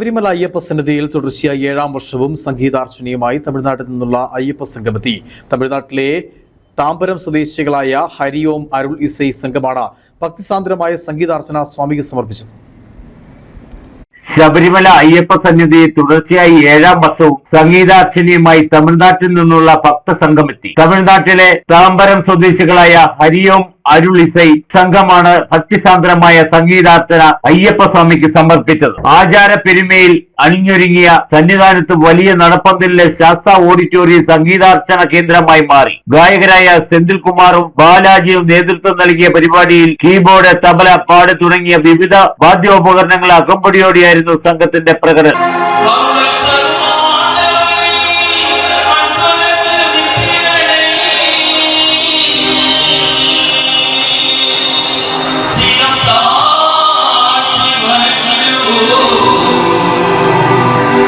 ശബരിമല അയ്യപ്പ സന്നിധിയിൽ തുടർച്ചയായി ഏഴാം വർഷവും സംഗീതാർച്ചനയുമായി തമിഴ്നാട്ടിൽ നിന്നുള്ള അയ്യപ്പ സംഗമത്തി. തമിഴ്നാട്ടിലെ താമ്പരം സ്വദേശികളായ ഹരിയോം അരുൾ ഇസൈ സംഘമാണ് ഭക്തിസാന്ദ്രമായ സംഗീതാർച്ചന സ്വാമിക്ക് സമർപ്പിച്ചത്. ശബരിമല അയ്യപ്പ സന്നിധി തുടർച്ചയായി ഏഴാം വർഷവും സംഗീതാർച്ചനയുമായി തമിഴ്നാട്ടിൽ നിന്നുള്ള ഭക്തസംഘമെത്തി തമിഴ്നാട്ടിലെ താമ്പരം സ്വദേശികളായ ഹരിയോം അരുൾ ഇസൈ സംഘമാണ് ഭക്തിസാന്ദ്രമായ അയ്യപ്പ സ്വാമിക്ക് സമർപ്പിച്ചത്. ആചാര പെരുമയിൽ അണിഞ്ഞൊരുങ്ങിയ സന്നിധാനത്ത് വലിയ നടപ്പന്തലിലെ ശാസ്ത്ര ഓഡിറ്റോറിയം സംഗീതാർച്ചന കേന്ദ്രമായി മാറി. ഗായകരായ സെന്തിൽകുമാറും ബാലാജിയും നേതൃത്വം നൽകിയ പരിപാടിയിൽ കീബോർഡ് തബല പാട് തുടങ്ങിയ വിവിധ വാദ്യോപകരണങ്ങൾ അകമ്പടിയോടെയായിരുന്നു സംഘത്തിന്റെ പ്രകടനം.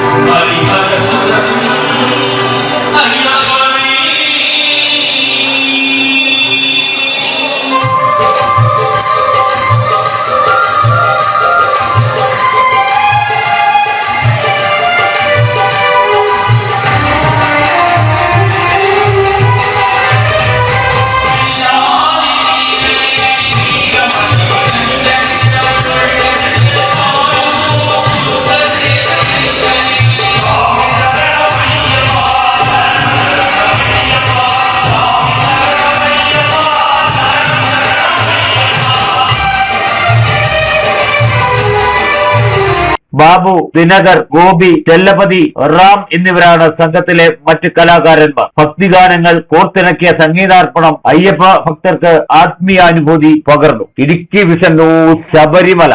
Maria. ബാബു ദിനകർ ഗോപി ചെല്ലപതി റാം എന്നിവരാണ് സംഘത്തിലെ മറ്റ് കലാകാരന്മാർ. ഭക്തിഗാനങ്ങൾ കോർത്തിണക്കിയ സംഗീതാർപ്പണം അയ്യപ്പ ഭക്തർക്ക് ആത്മീയാനുഭൂതി പകർന്നു. ഇടുക്കി വിഷൻ ശബരിമല.